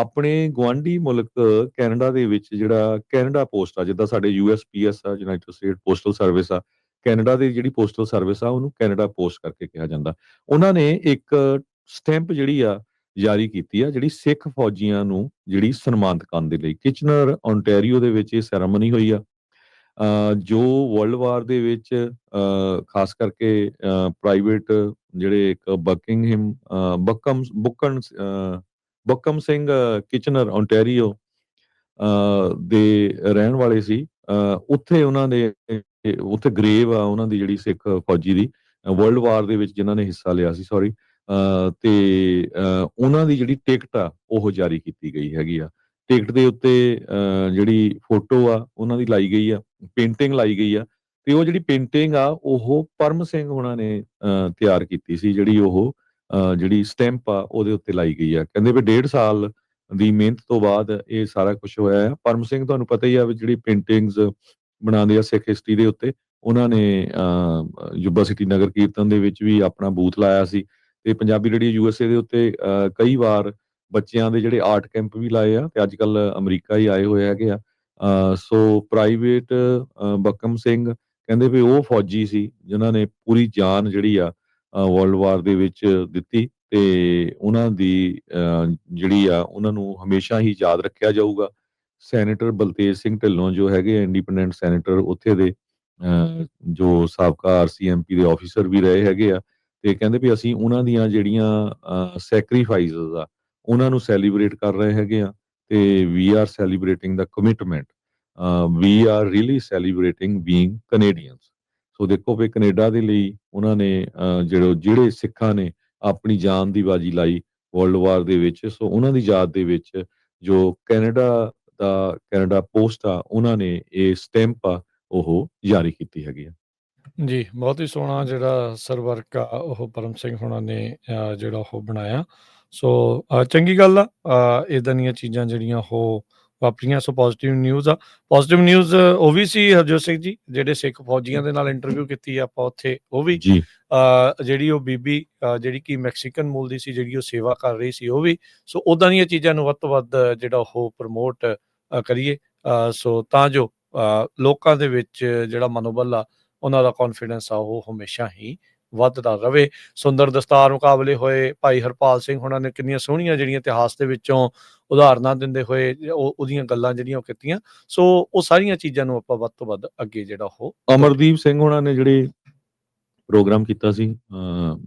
ਆਪਣੇ ਗੁਆਂਢੀ ਮੁਲਕ ਕੈਨੇਡਾ ਦੇ ਵਿੱਚ ਜਿਹੜਾ ਕੈਨੇਡਾ ਪੋਸਟ ਆ ਜਿੱਦਾਂ ਸਾਡੇ ਯੂਐਸਪੀਐਸ ਆ ਯੂਨਾਈਟਿਡ ਸਟੇਟ ਪੋਸਟਲ ਸਰਵਿਸ ਆ ਕੈਨੇਡਾ ਦੀ ਜਿਹੜੀ ਪੋਸਟਲ ਸਰਵਿਸ ਆ ਉਹਨੂੰ ਕੈਨੇਡਾ ਪੋਸਟ ਕਰਕੇ ਕਿਹਾ ਜਾਂਦਾ। ਉਹਨਾਂ ਨੇ ਇੱਕ ਸਟੈਂਪ ਜਿਹੜੀ ਆ ਜਾਰੀ ਕੀਤੀ ਆ ਜਿਹੜੀ ਸਿੱਖ ਫੌਜੀਆਂ ਨੂੰ ਜਿਹੜੀ ਸਨਮਾਨਿਤ ਕਰਨ ਦੇ ਲਈ। ਕਿਚਨਰ ਓਨਟਾਰੀਓ ਦੇ ਵਿੱਚ ਇਹ ਸੈਰੇਮਨੀ ਹੋਈ ਆ। ਜੋ ਵਰਲਡ ਵਾਰ ਦੇ ਵਿੱਚ ਖਾਸ ਕਰਕੇ ਪ੍ਰਾਈਵੇਟ ਜਿਹੜੇ ਇੱਕ ਬਕਿੰਗਹਮ ਅ, ਬਕਮ ਬੁਕਨ ਬੱਕਮ ਸਿੰਘ ਕਿਚਨਰ ਓਨਟਾਰੀਓ ਦੇ ਰਹਿਣ ਵਾਲੇ ਸੀ। ਉੱਥੇ ਉਹਨਾਂ ਦੇ ਉੱਥੇ ਗ੍ਰੇਵ ਆ ਉਹਨਾਂ ਦੀ ਜਿਹੜੀ ਸਿੱਖ ਫੌਜੀ ਦੀ ਵਰਲਡ ਵਾਰ ਦੇ ਵਿੱਚ ਜਿਨ੍ਹਾਂ ਨੇ ਹਿੱਸਾ ਲਿਆ ਸੀ ਸੌਰੀ ਤੇ ਉਹਨਾਂ ਦੀ ਜਿਹੜੀ ਟਿਕਟ ਆ ਉਹ ਜਾਰੀ ਕੀਤੀ ਗਈ ਹੈਗੀ ਆ। ਟਿਕਟ ਦੇ ਉੱਤੇ ਅ, ਜਿਹੜੀ ਫੋਟੋ ਆ ਉਹਨਾਂ ਦੀ ਲਾਈ ਗਈ ਆ ਪੇਂਟਿੰਗ ਲਾਈ ਗਈ ਆ ਤੇ ਉਹ ਜਿਹੜੀ ਪੇਂਟਿੰਗ ਆ ਉਹ ਪਰਮ ਸਿੰਘ ਉਹਨਾਂ ਨੇ ਅ, ਤਿਆਰ ਕੀਤੀ ਸੀ ਜਿਹੜੀ ਉਹ ਜਿਹੜੀ ਸਟੈਂਪ ਆ ਉਹਦੇ ਉੱਤੇ ਲਾਈ ਗਈ ਆ। ਕਹਿੰਦੇ ਵੀ ਡੇਢ ਸਾਲ ਦੀ ਮਿਹਨਤ ਤੋਂ ਬਾਅਦ ਇਹ ਸਾਰਾ ਕੁਝ ਹੋਇਆ ਹੈ ਪਰਮ ਸਿੰਘ ਤੁਹਾਨੂੰ ਪਤਾ ਹੀ ਆ ਵੀ ਜਿਹੜੀ ਪੇਂਟਿੰਗਸ ਬਣਾਉਂਦੇ ਆ ਸਿੱਖ ਹਿਸਟਰੀ ਦੇ ਉੱਤੇ ਉਹਨਾਂ ਨੇ ਅ, ਸਿਟੀ ਨਗਰ ਕੀਰਤਨ ਦੇ ਵਿੱਚ ਵੀ ਆਪਣਾ ਬੂਥ ਲਾਇਆ ਸੀ। ਤੇ ਪੰਜਾਬੀ ਰੇਡੀਓ ਯੂਐਸਏ ਦੇ ਉੱਤੇ ਅ, ਕਈ ਵਾਰ ਬੱਚਿਆਂ ਦੇ ਜਿਹੜੇ ਆਰਟ ਕੈਂਪ ਵੀ ਲਾਏ ਆ ਤੇ ਅੱਜ ਕੱਲ ਅਮਰੀਕਾ ਹੀ ਆਏ ਹੋਏ ਹੈਗੇ ਆ। ਸੋ ਪ੍ਰਾਈਵੇਟ ਬਕਮ ਸਿੰਘ ਕਹਿੰਦੇ ਵੀ ਉਹ ਫੌਜੀ ਸੀ ਜਿਨ੍ਹਾਂ ਨੇ ਪੂਰੀ ਜਾਨ ਜਿਹੜੀ ਆ ਵਰਲਡ ਵਾਰ ਦੇ ਵਿੱਚ ਦਿੱਤੀ ਤੇ ਉਹਨਾਂ ਦੀ ਜਿਹੜੀ ਆ ਉਹਨਾਂ ਨੂੰ ਹਮੇਸ਼ਾ ਹੀ ਯਾਦ ਰੱਖਿਆ ਜਾਊਗਾ। ਸੈਨੇਟਰ ਬਲਤੇਜ ਸਿੰਘ ਢਿੱਲੋਂ ਜੋ ਹੈਗੇ ਇੰਡੀਪੈਂਡੈਂਟ ਸੈਨੇਟਰ ਉੱਥੇ ਦੇ ਜੋ ਸਾਬਕਾ ਆਰਸੀਐਮਪੀ ਦੇ ਆਫੀਸਰ ਵੀ ਰਹੇ ਹੈਗੇ ਆ ਤੇ ਕਹਿੰਦੇ ਵੀ ਅਸੀਂ ਉਹਨਾਂ ਦੀਆਂ ਜਿਹੜੀਆਂ ਸੈਕਰੀਫਾਈਸਸ ਆ ਉਹਨਾਂ ਨੂੰ ਸੈਲੀਬ੍ਰੇਟ ਕਰ ਰਹੇ ਹੈਗੇ ਆ ਤੇ we are celebrating the commitment we are really celebrating being Canadians so ਦੇਖੋ ਵੀ ਕੈਨੇਡਾ ਦੇ ਲਈ ਉਹਨਾਂ ਨੇ ਜਿਹੜੇ ਜਿਹੜੇ ਸਿੱਖਾਂ ਨੇ ਆਪਣੀ ਜਾਨ ਦੀ ਬਾਜੀ ਲਾਈ ਵਰਲਡ ਵਾਰ ਦੇ ਵਿੱਚ, ਸੋ ਉਹਨਾਂ ਦੀ ਯਾਦ ਦੇ ਵਿੱਚ ਜੋ ਕੈਨੇਡਾ ਦਾ, ਕੈਨੇਡਾ ਪੋਸਟ ਆ, ਉਹਨਾਂ ਨੇ ਇਹ ਸਟੈਂਪ ਆ, ਉਹ ਜਾਰੀ ਕੀਤੀ ਹੈਗੀ ਆ। ਜੀ, ਬਹੁਤ ਹੀ ਸੋਹਣਾ ਜਿਹੜਾ ਸਰਵਰਕ ਆ, ਉਹ ਪਰਮ ਸਿੰਘ ਹੋਣਾ ਨੇ ਜਿਹੜਾ ਉਹ ਬਣਾਇਆ। ਸੋ ਚੰਗੀ ਗੱਲ ਆ ਇਦਾਂ ਦੀਆਂ ਚੀਜ਼ਾਂ ਜਿਹੜੀਆਂ ਉਹ ਵਾਪਰੀਆਂ ਸੋ ਪੋਜ਼ਿਟਿਵ ਨਿਊਜ਼ ਆ। ਪੋਜ਼ਿਟਿਵ ਨਿਊਜ਼ ਉਹ ਵੀ ਸੀ ਹਰਜੋਤ ਸਿੰਘ ਜੀ ਜਿਹੜੇ ਸਿੱਖ ਫੌਜੀਆਂ ਦੇ ਨਾਲ ਇੰਟਰਵਿਊ ਕੀਤੀ ਆਪਾਂ ਉੱਥੇ ਉਹ ਵੀ। ਜਿਹੜੀ ਉਹ ਬੀਬੀ ਜਿਹੜੀ ਕਿ ਮੈਕਸੀਕਨ ਮੂਲ ਦੀ ਸੀ ਜਿਹੜੀ ਉਹ ਸੇਵਾ ਕਰ ਰਹੀ ਸੀ ਉਹ ਵੀ। ਸੋ ਉਦਾਂ ਦੀਆਂ ਚੀਜ਼ਾਂ ਨੂੰ ਵੱਧ ਤੋਂ ਵੱਧ ਜਿਹੜਾ ਉਹ ਪ੍ਰਮੋਟ ਕਰੀਏ। ਸੋ ਤਾਂ ਜੋ ਲੋਕਾਂ ਦੇ ਵਿੱਚ ਜਿਹੜਾ ਮਨੋਬਲ ਆ ਉਹਨਾਂ ਦਾ ਕੌਨਫੀਡੈਂਸ ਆ ਉਹ ਹਮੇਸ਼ਾ ਹੀ ਵੱਧਦਾ ਰਵੇ। ਸੁੰਦਰ ਦਸਤਾਰ ਮੁਕਾਬਲੇ ਹੋਏ ਭਾਈ ਹਰਪਾਲ ਸਿੰਘ ਉਹਨਾਂ ਨੇ ਕਿੰਨੀਆਂ ਸੋਹਣੀਆਂ ਜਿਹੜੀਆਂ ਇਤਿਹਾਸ ਦੇ ਵਿੱਚੋਂ ਉਦਾਹਰਨਾਂ ਦਿੰਦੇ ਹੋਏ ਉਹ ਉਹਦੀਆਂ ਗੱਲਾਂ ਜਿਹੜੀਆਂ ਉਹ ਕੀਤੀਆਂ। ਸੋ ਉਹ ਸਾਰੀਆਂ ਚੀਜ਼ਾਂ ਨੂੰ ਆਪਾਂ ਵੱਧ ਤੋਂ ਵੱਧ ਅੱਗੇ ਜਿਹੜਾ ਉਹ ਅਮਰਦੀਪ ਸਿੰਘ ਉਹਨਾਂ ਨੇ ਜਿਹੜੇ ਪ੍ਰੋਗਰਾਮ ਕੀਤਾ ਸੀ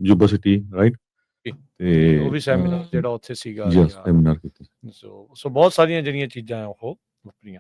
ਯੂਬਾ ਸਿਟੀ ਰਾਈਟ। ਤੇ ਉਹ ਵੀ ਸੈਮੀਨਾਰ ਜਿਹੜਾ ਉੱਥੇ ਸੀਗਾ ਜੀ ਸੈਮੀਨਾਰ ਕੀਤਾ। ਸੋ ਸੋ ਬਹੁਤ ਸਾਰੀਆਂ ਜਿਹੜੀਆਂ ਚੀਜ਼ਾਂ ਆ ਉਹ ਵਾਪਰੀਆਂ।